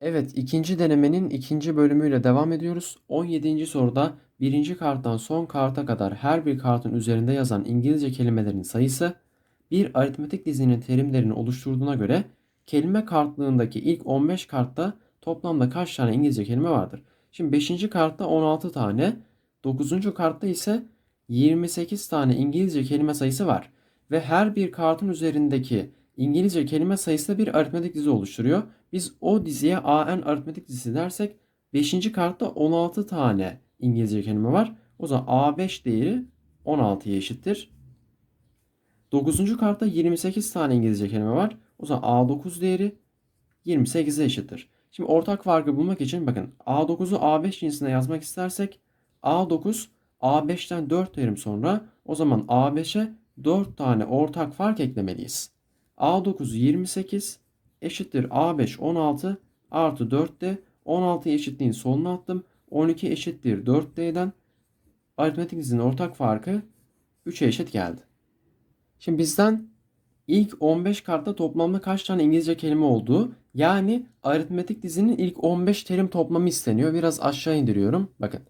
Evet, ikinci denemenin ikinci bölümüyle devam ediyoruz. 17. soruda birinci karttan son karta kadar her bir kartın üzerinde yazan İngilizce kelimelerin sayısı bir aritmetik dizinin terimlerini oluşturduğuna göre kelime kartlığındaki ilk 15 kartta toplamda kaç tane İngilizce kelime vardır? Şimdi 5. kartta 16 tane, 9. kartta ise 28 tane İngilizce kelime sayısı var. Ve her bir kartın üzerindeki İngilizce kelime sayısı da bir aritmetik dizi oluşturuyor. Biz o diziye AN aritmetik dizisi dersek 5. kartta 16 tane İngilizce kelime var. O zaman A5 değeri 16'ya eşittir. 9. kartta 28 tane İngilizce kelime var. O zaman A9 değeri 28'e eşittir. Şimdi ortak farkı bulmak için bakın A9'u A5 cinsine yazmak istersek A9 A5'ten 4 terim sonra o zaman A5'e 4 tane ortak fark eklemeliyiz. A9 28 eşittir A5 16 artı 4 de 16 eşitliğin sonuna attım. 12 eşittir 4D'den aritmetik dizinin ortak farkı 3'e eşit geldi. Şimdi bizden ilk 15 kartta toplamda kaç tane İngilizce kelime olduğu yani aritmetik dizinin ilk 15 terim toplamı isteniyor. Biraz aşağı indiriyorum. Bakın.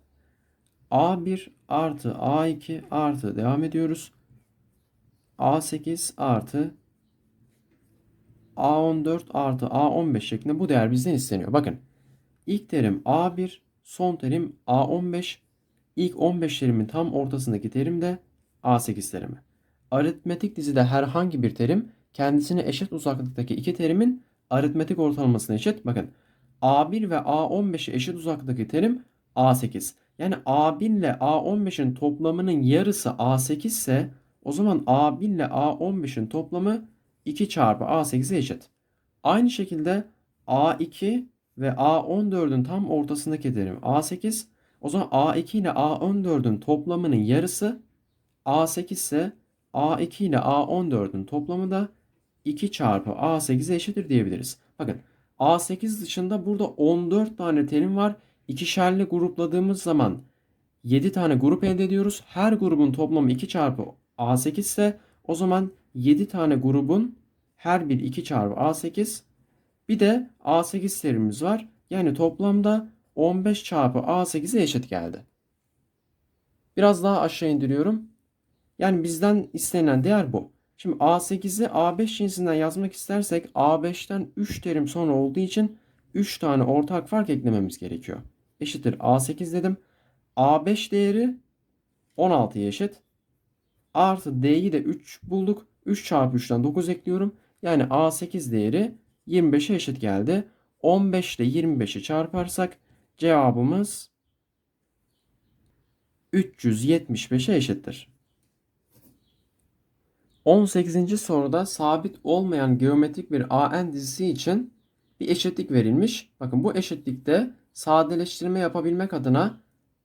A1 artı A2 artı devam ediyoruz. A8 artı A14 artı A15 şeklinde bu değer bizden isteniyor. Bakın ilk terim A1, son terim A15, ilk 15 terimin tam ortasındaki terim de A8 terimi. Aritmetik dizide herhangi bir terim kendisine eşit uzaklıktaki iki terimin aritmetik ortalamasına eşit. Bakın A1 ve A15'e eşit uzaklıktaki terim A8. Yani A1 ile A15'in toplamının yarısı A8 ise o zaman A1 ile A15'in toplamı 2 çarpı A8'e eşit. Aynı şekilde A2 ve A14'ün tam ortasındaki terim A8. O zaman A2 ile A14'ün toplamının yarısı A8 ise A2 ile A14'ün toplamı da 2 çarpı A8'e eşittir diyebiliriz. Bakın A8 dışında burada 14 tane terim var. İkişerli grupladığımız zaman 7 tane grup elde ediyoruz. Her grubun toplamı 2 çarpı A8 ise o zaman 7 tane grubun her bir 2 çarpı A8 bir de A8 terimimiz var. Yani toplamda 15 çarpı A8'e eşit geldi. Biraz daha aşağı indiriyorum. Yani bizden istenen değer bu. Şimdi A8'i A5 cinsinden yazmak istersek A5'ten 3 terim sonra olduğu için 3 tane ortak fark eklememiz gerekiyor. Eşittir A8 dedim. A5 değeri 16'ya eşit. Artı D'yi de 3 bulduk. 3 çarpı 3'ten 9 ekliyorum. Yani A8 değeri 25'e eşit geldi. 15 ile 25'i çarparsak cevabımız 375'e eşittir. 18. soruda sabit olmayan geometrik bir AN dizisi için bir eşitlik verilmiş. Bakın bu eşitlikte sadeleştirme yapabilmek adına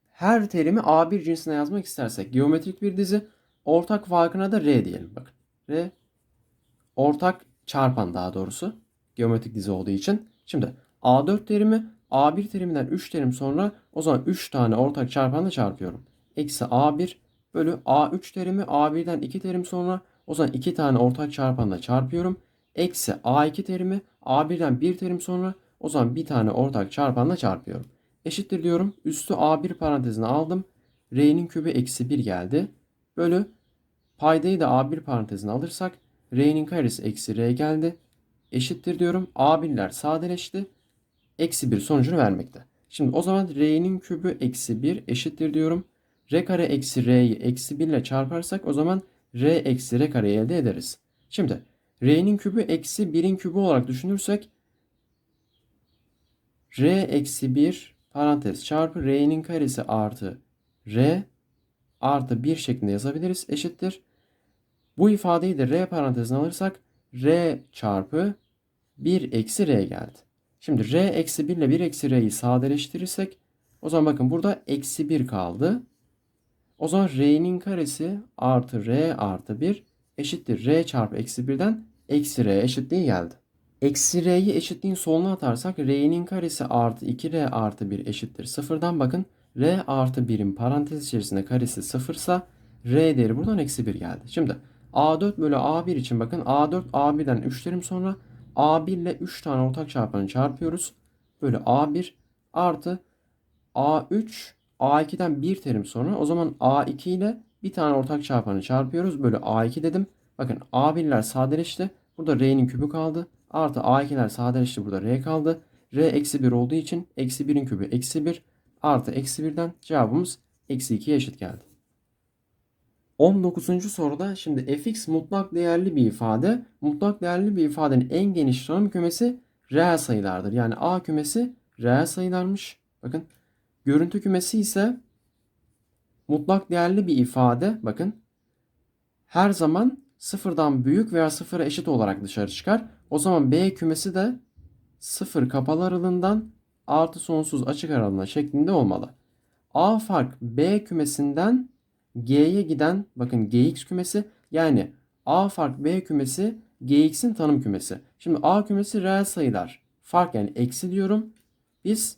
her terimi A1 cinsine yazmak istersek geometrik bir dizi ortak farkına da R diyelim. Bakın R ortak çarpan daha doğrusu geometrik dizi olduğu için. Şimdi A4 terimi A1 teriminden 3 terim sonra o zaman 3 tane ortak çarpanla çarpıyorum. Eksi A1 bölü A3 terimi A1'den 2 terim sonra o zaman 2 tane ortak çarpanla çarpıyorum. Eksi A2 terimi A1'den 1 terim sonra o zaman bir tane ortak çarpanla çarpıyorum. Eşittir diyorum. Üstü A1 parantezine aldım. R'nin kübü eksi 1 geldi. Bölü paydayı da A1 parantezine alırsak R'nin karesi eksi R geldi. Eşittir diyorum. A1'ler sadeleşti. Eksi 1 sonucunu vermekte. Şimdi o zaman R'nin kübü eksi 1 eşittir diyorum. R kare eksi R'yi eksi 1 ile çarparsak o zaman R eksi R kareyi elde ederiz. Şimdi R'nin kübü eksi 1'in kübü olarak düşünürsek R eksi 1 parantez çarpı R'nin karesi artı R artı 1 şeklinde yazabiliriz. Eşittir. Bu ifadeyi de R parantezine alırsak R çarpı 1 eksi R geldi. Şimdi R eksi 1 ile 1 eksi R'yi sadeleştirirsek o zaman bakın burada eksi 1 kaldı. O zaman R'nin karesi artı R artı 1 eşittir R çarpı eksi 1'den eksi R eşitliği geldi. Eksi R'yi eşitliğin soluna atarsak R'nin karesi artı 2R artı 1 eşittir. Sıfırdan bakın R artı 1'in parantez içerisinde karesi sıfırsa R değeri buradan eksi 1 geldi. Şimdi A4 bölü A1 için bakın A4 A1'den 3 terim sonra A1 ile 3 tane ortak çarpanı çarpıyoruz. bölü A1 artı A3 A2'den bir terim sonra o zaman A2 ile bir tane ortak çarpanı çarpıyoruz. Bölü A2 dedim. Bakın A1'ler sadeleşti. Burada R'nin kübü kaldı. Artı A2'ler sadeleşti. Burada R kaldı. R eksi 1 olduğu için eksi 1'in kübü eksi 1 artı eksi 1'den cevabımız eksi 2'ye eşit geldi. 19. soruda şimdi fx mutlak değerli bir ifade. Mutlak değerli bir ifadenin en geniş tanım kümesi reel sayılardır. Yani A kümesi reel sayılarmış. Bakın görüntü kümesi ise mutlak değerli bir ifade. Bakın her zaman sıfırdan büyük veya sıfıra eşit olarak dışarı çıkar. O zaman B kümesi de sıfır kapalı aralığından artı sonsuz açık aralığına şeklinde olmalı. A fark B kümesinden G'ye giden bakın Gx kümesi yani A fark B kümesi Gx'in tanım kümesi. Şimdi A kümesi reel sayılar. Fark yani eksi diyorum. Biz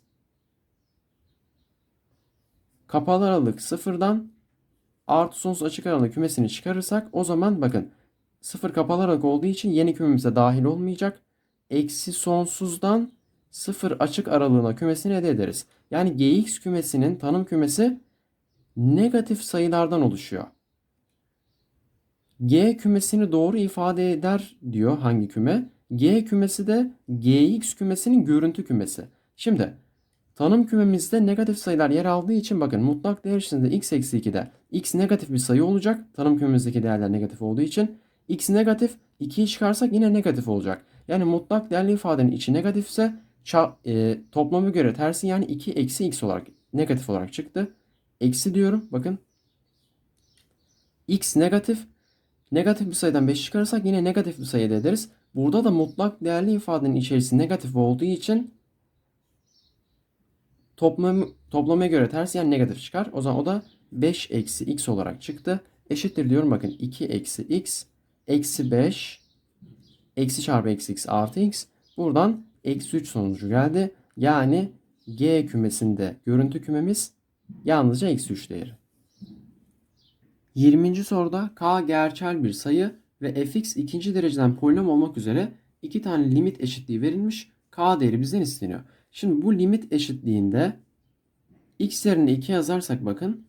kapalı aralık sıfırdan artı sonsuz açık aralık kümesini çıkarırsak o zaman bakın sıfır kapalı aralık olduğu için yeni kümemize dahil olmayacak. Eksi sonsuzdan sıfır açık aralığına kümesini elde ederiz. Yani Gx kümesinin tanım kümesi negatif sayılardan oluşuyor. G kümesini doğru ifade eder diyor hangi küme? G kümesi de Gx kümesinin görüntü kümesi. Şimdi tanım kümemizde negatif sayılar yer aldığı için bakın mutlak değer içinde x eksi 2'de x negatif bir sayı olacak. Tanım kümemizdeki değerler negatif olduğu için. x negatif 2'yi çıkarsak yine negatif olacak. Yani mutlak değerli ifadenin içi negatifse e, toplamı göre tersi yani 2 eksi x olarak negatif olarak çıktı. Eksi diyorum. Bakın. X negatif. Negatif bir sayıdan 5 çıkarırsak yine negatif bir sayı elde ederiz. Burada da mutlak değerli ifadenin içerisi negatif olduğu için toplam, toplamaya göre ters yani negatif çıkar. O zaman o da 5 eksi x olarak çıktı. Eşittir diyorum bakın 2 eksi x eksi 5 eksi çarpı eksi x artı x. Buradan eksi 3 sonucu geldi. Yani G kümesinde görüntü kümemiz Yalnızca eksi 3 değeri. 20. soruda k gerçel bir sayı ve fx ikinci dereceden polinom olmak üzere iki tane limit eşitliği verilmiş. K değeri bizden isteniyor. Şimdi bu limit eşitliğinde x yerine 2 yazarsak bakın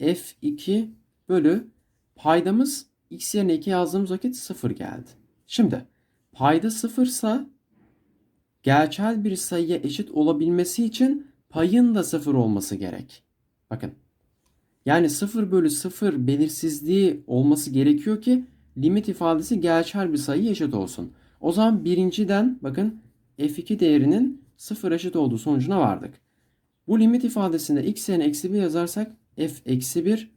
f2 bölü paydamız x yerine 2 yazdığımız vakit 0 geldi. Şimdi payda 0 ise gerçel bir sayıya eşit olabilmesi için payın da 0 olması gerek. Bakın. Yani 0 bölü 0 belirsizliği olması gerekiyor ki limit ifadesi gerçel bir sayı eşit olsun. O zaman birinciden bakın f2 değerinin 0 eşit olduğu sonucuna vardık. Bu limit ifadesinde x yerine eksi 1 yazarsak f eksi 1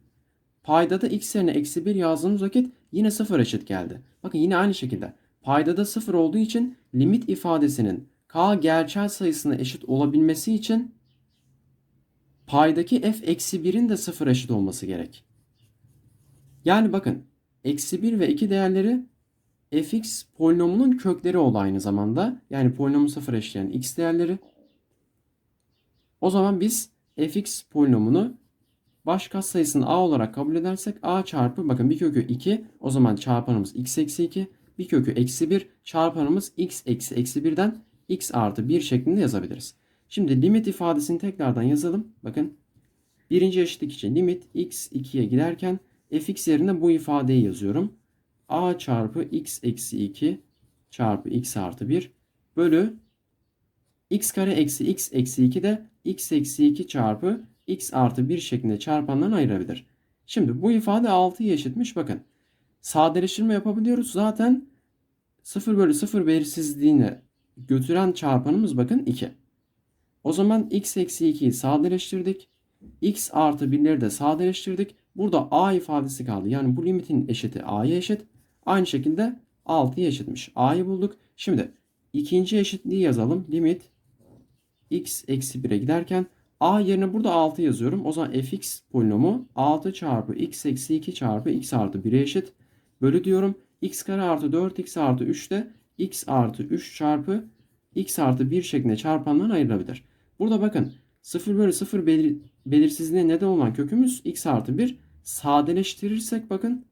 payda da x yerine eksi 1 yazdığımız vakit yine 0 eşit geldi. Bakın yine aynı şekilde payda da 0 olduğu için limit ifadesinin k gerçel sayısına eşit olabilmesi için paydaki f eksi 1'in de 0 eşit olması gerek. Yani bakın eksi 1 ve 2 değerleri fx polinomunun kökleri oldu aynı zamanda. Yani polinomu 0 eşitleyen x değerleri. O zaman biz fx polinomunu baş katsayısını a olarak kabul edersek a çarpı bakın bir kökü 2 o zaman çarpanımız x eksi 2 bir kökü eksi 1 çarpanımız x eksi eksi 1'den x artı 1 şeklinde yazabiliriz. Şimdi limit ifadesini tekrardan yazalım. Bakın birinci eşitlik için limit x 2'ye giderken fx yerine bu ifadeyi yazıyorum. a çarpı x eksi 2 çarpı x artı 1 bölü x kare eksi x eksi 2 de x eksi 2 çarpı x artı 1 şeklinde çarpanlarını ayırabilir. Şimdi bu ifade 6'ya eşitmiş. Bakın sadeleştirme yapabiliyoruz. Zaten 0 bölü 0 belirsizliğine götüren çarpanımız bakın 2. O zaman x eksi 2'yi sadeleştirdik. x artı 1'leri de sadeleştirdik. Burada a ifadesi kaldı. Yani bu limitin eşiti a'ya eşit. Aynı şekilde 6'ya eşitmiş. a'yı bulduk. Şimdi ikinci eşitliği yazalım. Limit x eksi 1'e giderken a yerine burada 6 yazıyorum. O zaman fx polinomu 6 çarpı x eksi 2 çarpı x artı 1'e eşit. Bölü diyorum. x kare artı 4x artı 3 de x artı 3 çarpı x artı 1 şeklinde çarpanlarına ayrılabilir. Burada bakın 0 bölü 0 belir belirsizliğine neden olan kökümüz x artı 1. Sadeleştirirsek bakın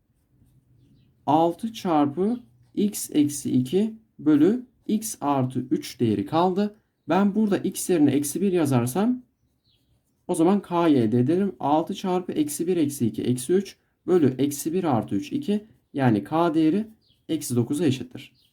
6 çarpı x eksi 2 bölü x artı 3 değeri kaldı. Ben burada x yerine eksi 1 yazarsam o zaman k'yı elde ederim. 6 çarpı eksi 1 eksi 2 eksi 3 bölü eksi 1 artı 3 2 yani k değeri eksi 9'a eşittir.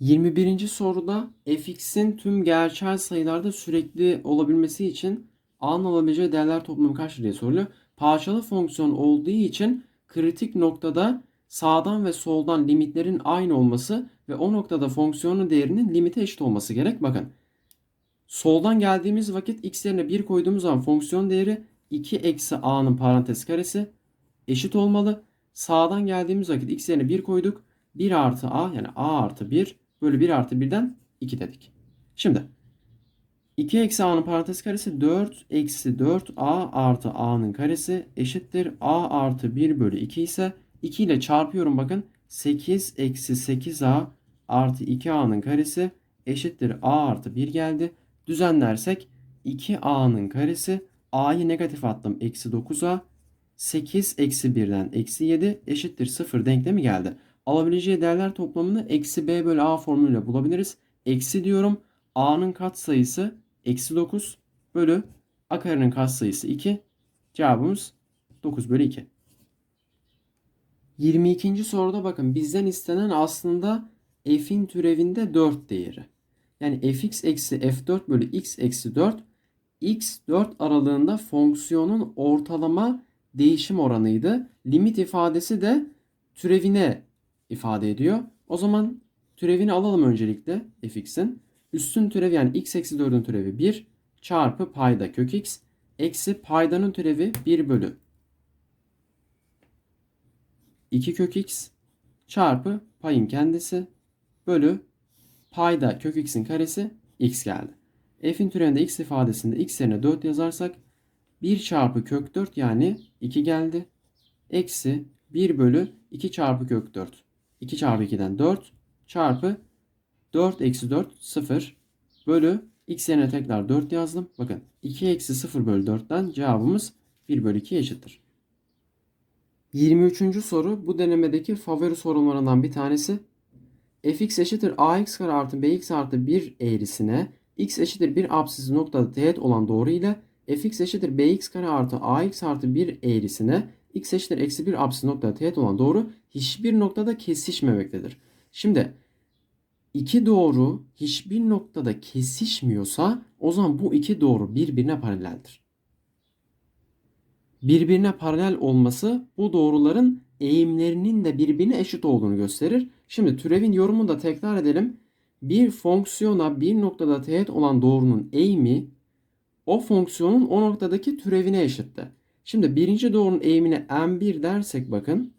21. soruda fx'in tüm gerçel sayılarda sürekli olabilmesi için a'nın alabileceği değerler toplamı kaçtır diye soruluyor. Parçalı fonksiyon olduğu için kritik noktada sağdan ve soldan limitlerin aynı olması ve o noktada fonksiyonun değerinin limite eşit olması gerek. Bakın soldan geldiğimiz vakit x yerine 1 koyduğumuz zaman fonksiyon değeri 2 eksi a'nın parantez karesi eşit olmalı. Sağdan geldiğimiz vakit x yerine 1 koyduk. 1 artı a yani a artı 1 bölü 1 artı 1'den 2 dedik. Şimdi 2 eksi a'nın parantez karesi 4 eksi 4 a artı a'nın karesi eşittir. a artı 1 bölü 2 ise 2 ile çarpıyorum bakın. 8 eksi 8a artı 2a'nın karesi eşittir a artı 1 geldi. Düzenlersek 2a'nın karesi a'yı negatif attım eksi 9a 8 eksi 1'den eksi 7 eşittir 0 denklemi geldi. Alabileceği değerler toplamını eksi b bölü a formülüyle bulabiliriz. Eksi diyorum a'nın katsayısı eksi 9 bölü a karenin katsayısı 2. Cevabımız 9 bölü 2. 22. soruda bakın bizden istenen aslında f'in türevinde 4 değeri. Yani fx eksi f4 bölü x eksi 4 x4 aralığında fonksiyonun ortalama değişim oranıydı. Limit ifadesi de türevine ifade ediyor. O zaman türevini alalım öncelikle fx'in. Üstün türevi yani x eksi 4'ün türevi 1 çarpı payda kök x eksi paydanın türevi 1 bölü 2 kök x çarpı payın kendisi bölü payda kök x'in karesi x geldi. F'in türevinde x ifadesinde x yerine 4 yazarsak 1 çarpı kök 4 yani 2 geldi. Eksi 1 bölü 2 çarpı kök 4. 2 çarpı 2'den 4 çarpı 4 eksi 4 0 bölü x yerine tekrar 4 yazdım. Bakın 2 eksi 0 bölü 4'ten cevabımız 1 bölü 2 eşittir. 23. soru bu denemedeki favori sorunlarından bir tanesi. fx eşittir ax kare artı bx artı 1 eğrisine x eşittir 1 apsisi noktada teğet olan doğru ile fx eşittir bx kare artı ax artı 1 eğrisine x eşittir eksi 1 apsisi noktada teğet olan doğru hiçbir noktada kesişmemektedir. Şimdi iki doğru hiçbir noktada kesişmiyorsa o zaman bu iki doğru birbirine paraleldir. Birbirine paralel olması bu doğruların eğimlerinin de birbirine eşit olduğunu gösterir. Şimdi türevin yorumunu da tekrar edelim. Bir fonksiyona bir noktada teğet olan doğrunun eğimi o fonksiyonun o noktadaki türevine eşitti. Şimdi birinci doğrunun eğimine m1 dersek bakın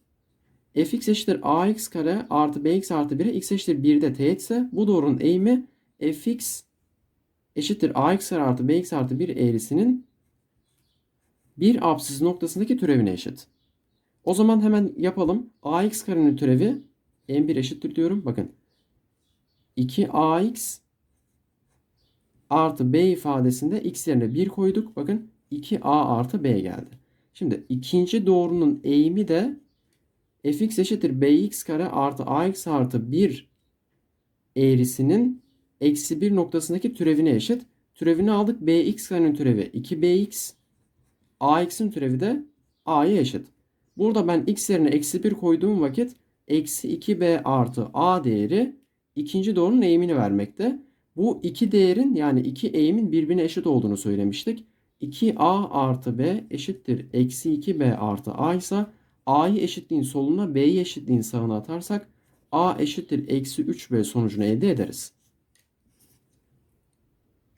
fx eşittir ax kare artı bx artı 1'e x eşittir 1'de teğetse bu doğrunun eğimi fx eşittir ax kare artı bx artı 1 eğrisinin bir apsis noktasındaki türevine eşit. O zaman hemen yapalım. ax karenin türevi m1 eşittir diyorum. Bakın 2ax artı b ifadesinde x yerine 1 koyduk. Bakın 2a artı b geldi. Şimdi ikinci doğrunun eğimi de fx eşittir bx kare artı ax artı 1 eğrisinin eksi 1 noktasındaki türevine eşit. Türevini aldık. bx karenin türevi 2bx. ax'in türevi de a'ya eşit. Burada ben x yerine eksi 1 koyduğum vakit eksi 2b artı a değeri ikinci doğrunun eğimini vermekte. Bu iki değerin yani iki eğimin birbirine eşit olduğunu söylemiştik. 2a artı b eşittir eksi 2b artı a ise a'yı eşitliğin soluna b'yi eşitliğin sağına atarsak a eşittir eksi 3b sonucunu elde ederiz.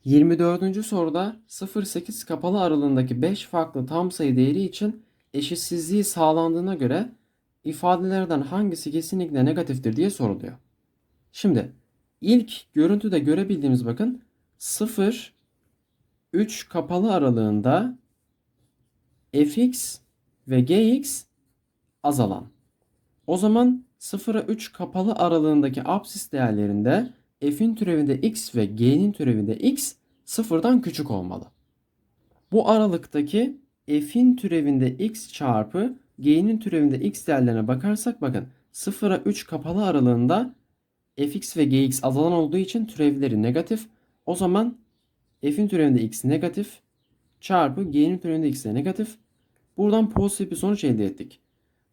24. soruda 0-8 kapalı aralığındaki 5 farklı tam sayı değeri için eşitsizliği sağlandığına göre ifadelerden hangisi kesinlikle negatiftir diye soruluyor. Şimdi ilk görüntüde görebildiğimiz bakın 0 3 kapalı aralığında fx ve gx azalan. O zaman 0'a 3 kapalı aralığındaki absis değerlerinde f'in türevinde x ve g'nin türevinde x sıfırdan küçük olmalı. Bu aralıktaki f'in türevinde x çarpı g'nin türevinde x değerlerine bakarsak bakın 0'a 3 kapalı aralığında fx ve gx azalan olduğu için türevleri negatif. O zaman f'in türevinde x negatif çarpı g'nin türevinde x de negatif. Buradan pozitif bir sonuç elde ettik.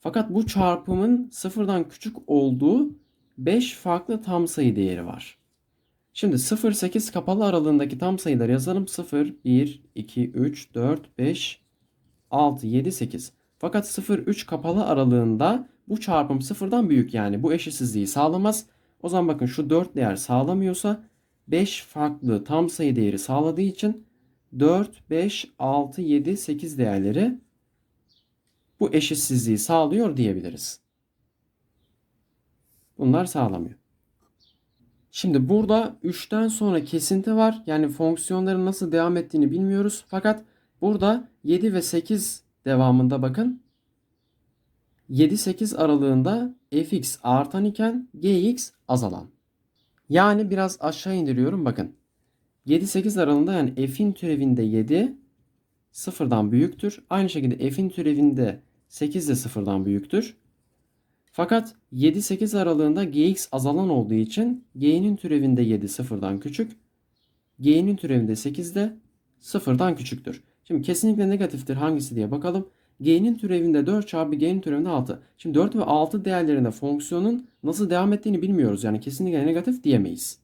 Fakat bu çarpımın sıfırdan küçük olduğu 5 farklı tam sayı değeri var. Şimdi 0-8 kapalı aralığındaki tam sayıları yazalım. 0, 1, 2, 3, 4, 5, 6, 7, 8. Fakat 0-3 kapalı aralığında bu çarpım sıfırdan büyük yani bu eşitsizliği sağlamaz. O zaman bakın şu 4 değer sağlamıyorsa 5 farklı tam sayı değeri sağladığı için 4, 5, 6, 7, 8 değerleri bu eşitsizliği sağlıyor diyebiliriz. Bunlar sağlamıyor. Şimdi burada 3'ten sonra kesinti var. Yani fonksiyonların nasıl devam ettiğini bilmiyoruz. Fakat burada 7 ve 8 devamında bakın. 7-8 aralığında fx artan iken gx azalan. Yani biraz aşağı indiriyorum bakın. 7-8 aralığında yani f'in türevinde 7 sıfırdan büyüktür. Aynı şekilde f'in türevinde 8 de sıfırdan büyüktür. Fakat 7-8 aralığında gx azalan olduğu için g'nin türevinde 7 sıfırdan küçük. g'nin türevinde 8 de sıfırdan küçüktür. Şimdi kesinlikle negatiftir hangisi diye bakalım. G'nin türevinde 4 çarpı g'nin türevinde 6. Şimdi 4 ve 6 değerlerinde fonksiyonun nasıl devam ettiğini bilmiyoruz. Yani kesinlikle negatif diyemeyiz.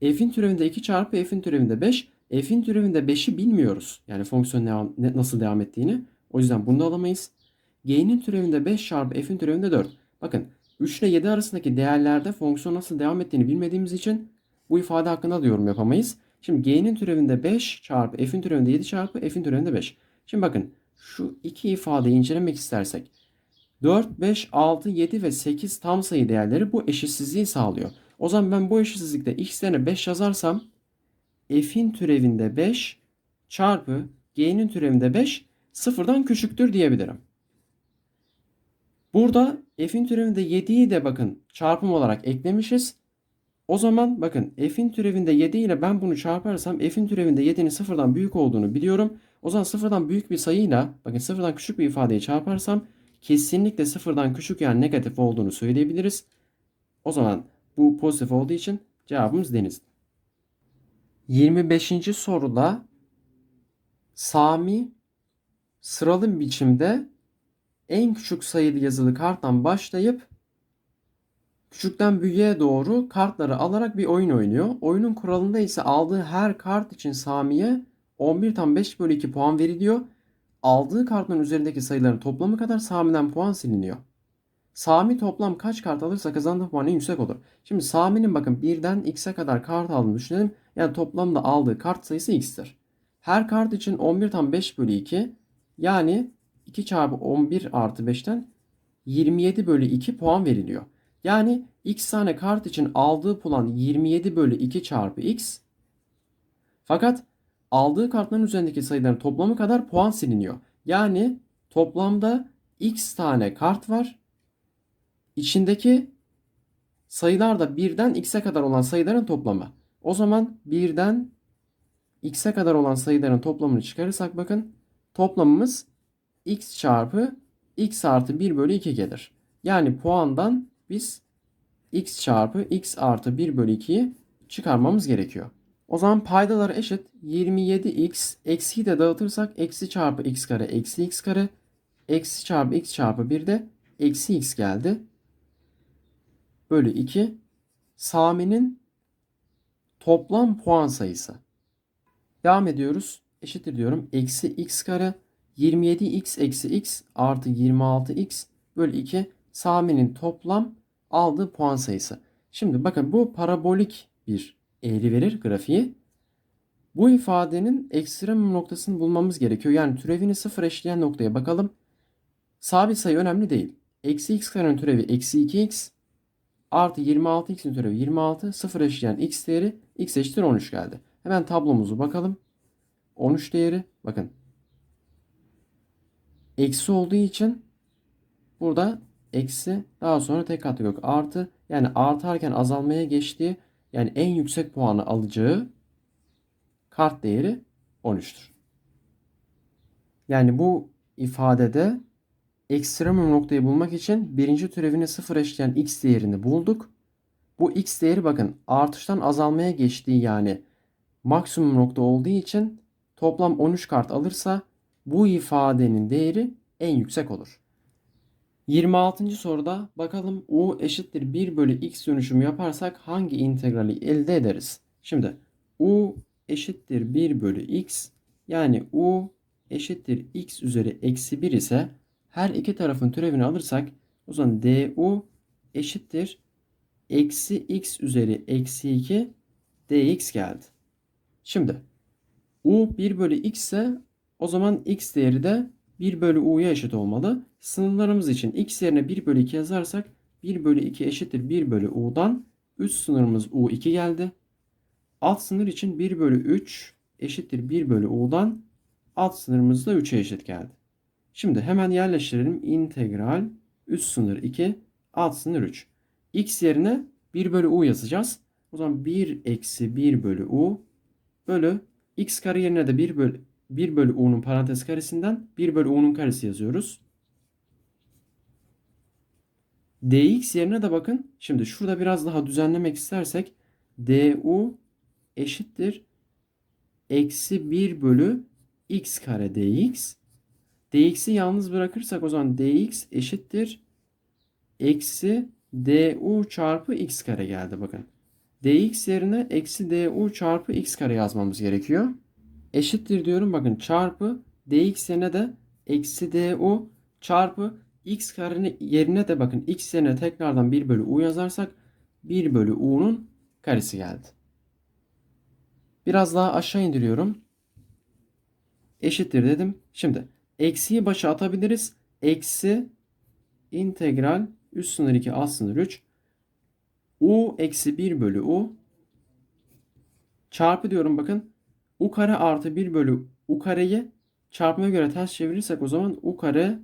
f'in türevinde 2 çarpı f'in türevinde 5. f'in türevinde 5'i bilmiyoruz. Yani fonksiyon nasıl devam ettiğini. O yüzden bunu da alamayız. G'nin türevinde 5 çarpı f'in türevinde 4. Bakın 3 ile 7 arasındaki değerlerde fonksiyon nasıl devam ettiğini bilmediğimiz için bu ifade hakkında da yorum yapamayız. Şimdi g'nin türevinde 5 çarpı f'in türevinde 7 çarpı f'in türevinde 5. Şimdi bakın şu iki ifadeyi incelemek istersek 4, 5, 6, 7 ve 8 tam sayı değerleri bu eşitsizliği sağlıyor. O zaman ben bu eşitsizlikte x yerine 5 yazarsam f'in türevinde 5 çarpı g'nin türevinde 5 sıfırdan küçüktür diyebilirim. Burada f'in türevinde 7'yi de bakın çarpım olarak eklemişiz. O zaman bakın f'in türevinde 7 ile ben bunu çarparsam f'in türevinde 7'nin sıfırdan büyük olduğunu biliyorum. O zaman sıfırdan büyük bir sayıyla bakın sıfırdan küçük bir ifadeyi çarparsam kesinlikle sıfırdan küçük yani negatif olduğunu söyleyebiliriz. O zaman bu pozitif olduğu için cevabımız deniz. 25. soruda Sami sıralı biçimde en küçük sayılı yazılı karttan başlayıp küçükten büyüğe doğru kartları alarak bir oyun oynuyor. Oyunun kuralında ise aldığı her kart için Sami'ye 11 tam 5 bölü 2 puan veriliyor. Aldığı kartların üzerindeki sayıların toplamı kadar Sami'den puan siliniyor. Sami toplam kaç kart alırsa kazandığı puan en yüksek olur. Şimdi Sami'nin bakın 1'den x'e kadar kart aldığını düşünelim. Yani toplamda aldığı kart sayısı x'tir. Her kart için 11 tam 5 bölü 2 yani 2 çarpı 11 artı 5'ten 27 bölü 2 puan veriliyor. Yani x tane kart için aldığı puan 27 bölü 2 çarpı x. Fakat aldığı kartların üzerindeki sayıların toplamı kadar puan siliniyor. Yani toplamda x tane kart var. İçindeki sayılar da 1'den x'e kadar olan sayıların toplamı. O zaman 1'den x'e kadar olan sayıların toplamını çıkarırsak bakın toplamımız x çarpı x artı 1 bölü 2 gelir. Yani puandan biz x çarpı x artı 1 bölü 2'yi çıkarmamız gerekiyor. O zaman paydaları eşit 27x eksiyi de dağıtırsak eksi çarpı x kare eksi x kare eksi çarpı x çarpı 1 de eksi x geldi. Bölü 2 Sami'nin toplam puan sayısı. Devam ediyoruz. Eşittir diyorum. Eksi x kare 27x eksi x artı 26x bölü 2 Sami'nin toplam aldığı puan sayısı. Şimdi bakın bu parabolik bir eğri verir grafiği. Bu ifadenin ekstremum noktasını bulmamız gerekiyor. Yani türevini sıfır eşleyen noktaya bakalım. Sabit sayı önemli değil. Eksi x karenin türevi eksi 2x artı 26x'in türevi 26 sıfır eşleyen x değeri x eşittir 13 geldi. Hemen tablomuzu bakalım. 13 değeri bakın eksi olduğu için burada eksi daha sonra tek katlı yok artı yani artarken azalmaya geçtiği yani en yüksek puanı alacağı kart değeri 13'tür. Yani bu ifadede ekstremum noktayı bulmak için birinci türevini sıfır eşleyen x değerini bulduk. Bu x değeri bakın artıştan azalmaya geçtiği yani maksimum nokta olduğu için toplam 13 kart alırsa bu ifadenin değeri en yüksek olur. 26. soruda bakalım u eşittir 1 bölü x dönüşümü yaparsak hangi integrali elde ederiz? Şimdi u eşittir 1 bölü x yani u eşittir x üzeri eksi 1 ise her iki tarafın türevini alırsak o zaman du eşittir eksi x üzeri eksi 2 dx geldi. Şimdi u 1 bölü x ise o zaman x değeri de 1 bölü u'ya eşit olmalı. Sınırlarımız için x yerine 1 bölü 2 yazarsak 1 bölü 2 eşittir 1 bölü u'dan. Üst sınırımız u2 geldi. Alt sınır için 1 bölü 3 eşittir 1 bölü u'dan. Alt sınırımız da 3'e eşit geldi. Şimdi hemen yerleştirelim. İntegral üst sınır 2 alt sınır 3. x yerine 1 bölü u yazacağız. O zaman 1 eksi 1 bölü u bölü x kare yerine de 1 bölü 1 bölü u'nun parantez karesinden 1 bölü u'nun karesi yazıyoruz. Dx yerine de bakın. Şimdi şurada biraz daha düzenlemek istersek du eşittir eksi 1 bölü x kare dx. dx'i yalnız bırakırsak o zaman dx eşittir eksi du çarpı x kare geldi bakın. dx yerine eksi du çarpı x kare yazmamız gerekiyor. Eşittir diyorum bakın çarpı dx yerine de eksi du çarpı x karenin yerine de bakın x yerine tekrardan 1 bölü u yazarsak 1 bölü u'nun karesi geldi. Biraz daha aşağı indiriyorum. Eşittir dedim. Şimdi eksiyi başa atabiliriz. Eksi integral üst sınır 2 alt sınır 3 u eksi 1 bölü u çarpı diyorum bakın u kare artı 1 bölü u kareyi çarpmaya göre ters çevirirsek o zaman u kare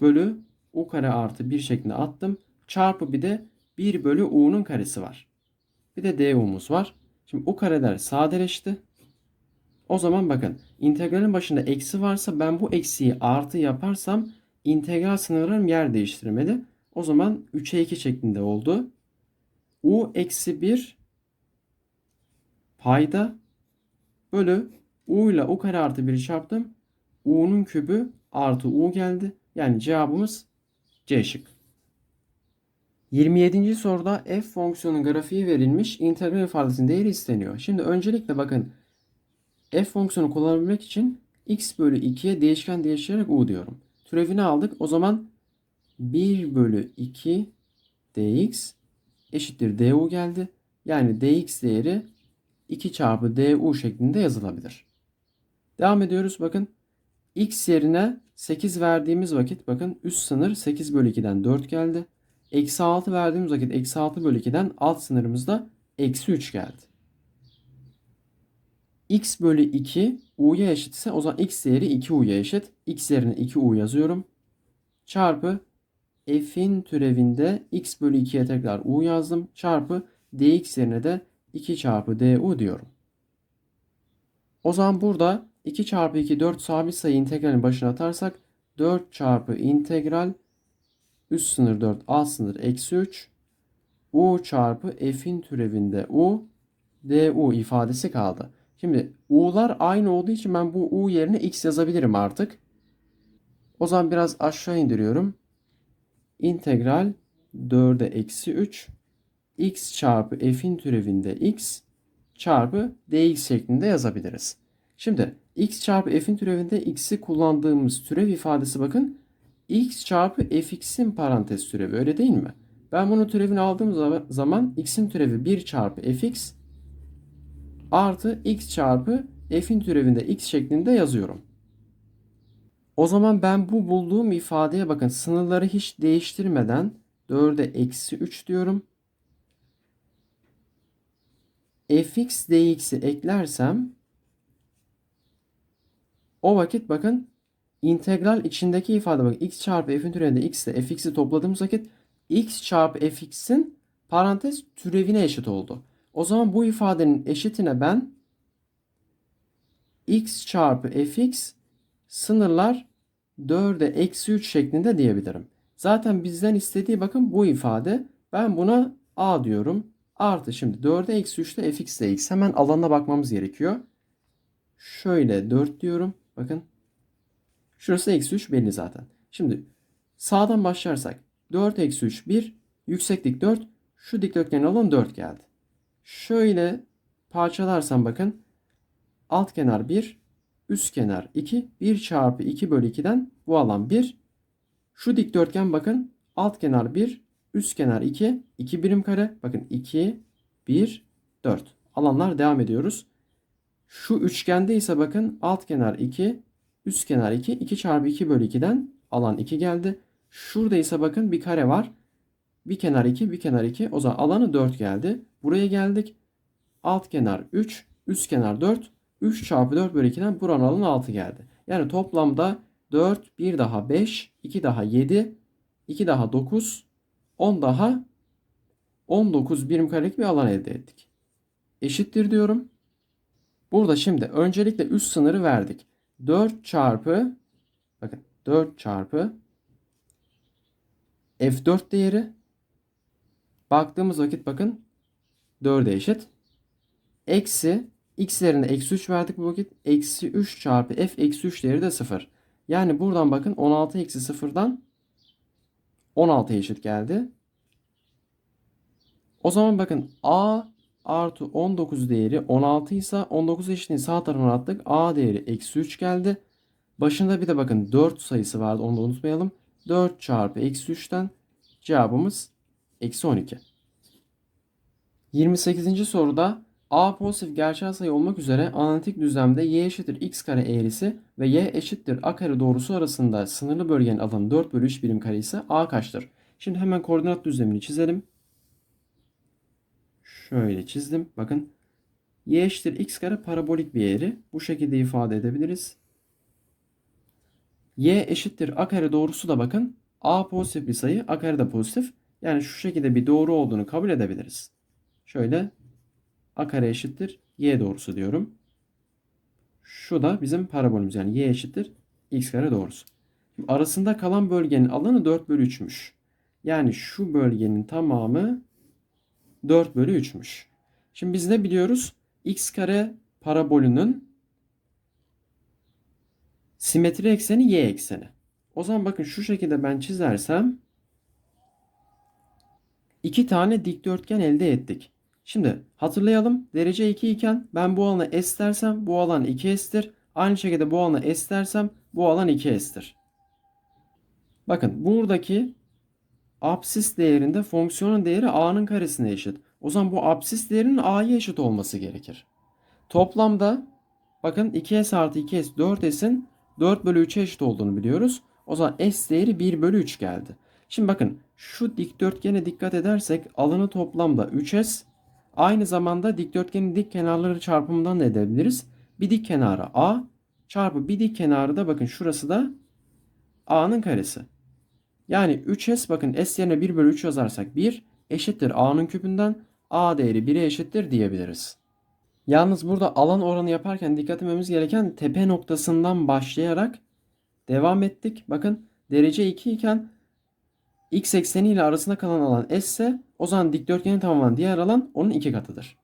bölü u kare artı 1 şeklinde attım. Çarpı bir de 1 bölü u'nun karesi var. Bir de du'muz var. Şimdi u kareler sadeleşti. O zaman bakın integralin başında eksi varsa ben bu eksiyi artı yaparsam integral sınırlarım yer değiştirmeli. O zaman 3'e 2 şeklinde oldu. u eksi 1 payda bölü u ile u kare artı 1'i çarptım. u'nun kübü artı u geldi. Yani cevabımız C şık. 27. soruda f fonksiyonun grafiği verilmiş integral ifadesinin değeri isteniyor. Şimdi öncelikle bakın f fonksiyonu kullanabilmek için x bölü 2'ye değişken değiştirerek u diyorum. Türevini aldık. O zaman 1 bölü 2 dx eşittir du geldi. Yani dx değeri 2 çarpı du şeklinde yazılabilir. Devam ediyoruz. Bakın x yerine 8 verdiğimiz vakit bakın üst sınır 8 bölü 2'den 4 geldi. Eksi 6 verdiğimiz vakit eksi 6 bölü 2'den alt sınırımızda eksi 3 geldi. x bölü 2 u'ya eşitse o zaman x değeri 2u'ya eşit. x yerine 2u yazıyorum. Çarpı f'in türevinde x bölü 2'ye tekrar u yazdım. Çarpı dx yerine de 2 çarpı du diyorum. O zaman burada 2 çarpı 2 4 sabit sayı integralin başına atarsak 4 çarpı integral üst sınır 4 alt sınır eksi 3 u çarpı f'in türevinde u du ifadesi kaldı. Şimdi u'lar aynı olduğu için ben bu u yerine x yazabilirim artık. O zaman biraz aşağı indiriyorum. İntegral 4'e eksi 3 x çarpı f'in türevinde x çarpı dx şeklinde yazabiliriz. Şimdi x çarpı f'in türevinde x'i kullandığımız türev ifadesi bakın x çarpı fx'in parantez türevi öyle değil mi? Ben bunun türevini aldığım zaman x'in türevi 1 çarpı fx artı x çarpı f'in türevinde x şeklinde yazıyorum. O zaman ben bu bulduğum ifadeye bakın sınırları hiç değiştirmeden 4'e eksi 3 diyorum. fx dx'i eklersem o vakit bakın integral içindeki ifade bak x çarpı f'in türevinde x ile fx'i topladığımız vakit x çarpı fx'in parantez türevine eşit oldu. O zaman bu ifadenin eşitine ben x çarpı fx sınırlar 4'e eksi 3 şeklinde diyebilirim. Zaten bizden istediği bakın bu ifade. Ben buna A diyorum. Artı şimdi 4'e eksi 3'te fx de x. Hemen alanına bakmamız gerekiyor. Şöyle 4 diyorum. Bakın. Şurası eksi 3 belli zaten. Şimdi sağdan başlarsak 4 eksi 3 1. Yükseklik 4. Şu dikdörtgenin alanı 4 geldi. Şöyle parçalarsam bakın. Alt kenar 1. Üst kenar 2. 1 çarpı 2 bölü 2'den bu alan 1. Şu dikdörtgen bakın. Alt kenar 1. Üst kenar 2. 2 birim kare. Bakın 2, 1, 4. Alanlar devam ediyoruz. Şu üçgende ise bakın alt kenar 2, üst kenar 2. 2 çarpı 2 bölü 2'den alan 2 geldi. Şurada ise bakın bir kare var. Bir kenar 2, bir kenar 2. O zaman alanı 4 geldi. Buraya geldik. Alt kenar 3, üst kenar 4. 3 çarpı 4 bölü 2'den buranın alanı 6 geldi. Yani toplamda 4, 1 daha 5, 2 daha 7, 2 daha 9, 10 daha 19 birim karelik bir alan elde ettik. Eşittir diyorum. Burada şimdi öncelikle üst sınırı verdik. 4 çarpı bakın 4 çarpı F4 değeri baktığımız vakit bakın 4'e eşit. Eksi x yerine eksi 3 verdik bu vakit. Eksi 3 çarpı f eksi 3 değeri de 0. Yani buradan bakın 16 eksi 0'dan 16 eşit geldi. O zaman bakın a artı 19 değeri 16 ise 19 eşitliğini sağ tarafına attık. a değeri eksi 3 geldi. Başında bir de bakın 4 sayısı vardı onu da unutmayalım. 4 çarpı eksi 3'ten cevabımız eksi 12. 28. soruda a pozitif gerçel sayı olmak üzere analitik düzlemde y eşittir x kare eğrisi ve y eşittir a kare doğrusu arasında sınırlı bölgenin alanı 4 bölü 3 birim kare ise a kaçtır? Şimdi hemen koordinat düzlemini çizelim. Şöyle çizdim. Bakın y eşittir x kare parabolik bir eğri. Bu şekilde ifade edebiliriz. y eşittir a kare doğrusu da bakın a pozitif bir sayı a kare de pozitif. Yani şu şekilde bir doğru olduğunu kabul edebiliriz. Şöyle a kare eşittir y doğrusu diyorum. Şu da bizim parabolümüz yani y eşittir x kare doğrusu. Arasında kalan bölgenin alanı 4 bölü 3'müş. Yani şu bölgenin tamamı 4 bölü 3'müş. Şimdi biz ne biliyoruz? x kare parabolünün simetri ekseni y ekseni. O zaman bakın şu şekilde ben çizersem iki tane dikdörtgen elde ettik. Şimdi hatırlayalım derece 2 iken ben bu alanı s dersem bu alan 2s'tir. Aynı şekilde bu alanı s dersem bu alan 2s'tir. Bakın buradaki absis değerinde fonksiyonun değeri a'nın karesine eşit. O zaman bu absis değerinin a'ya eşit olması gerekir. Toplamda bakın 2s artı 2s 4s'in 4 bölü 3'e eşit olduğunu biliyoruz. O zaman s değeri 1 bölü 3 geldi. Şimdi bakın şu dikdörtgene dikkat edersek alanı toplamda 3s aynı zamanda dikdörtgenin dik kenarları çarpımından da edebiliriz. Bir dik kenarı a çarpı bir dik kenarı da bakın şurası da a'nın karesi. Yani 3s bakın s yerine 1 bölü 3 yazarsak 1 eşittir a'nın küpünden a değeri 1'e eşittir diyebiliriz. Yalnız burada alan oranı yaparken dikkat etmemiz gereken tepe noktasından başlayarak devam ettik. Bakın derece 2 iken x ekseni ile arasında kalan alan s ise o zaman dikdörtgenin tamamlanan diğer alan onun 2 katıdır.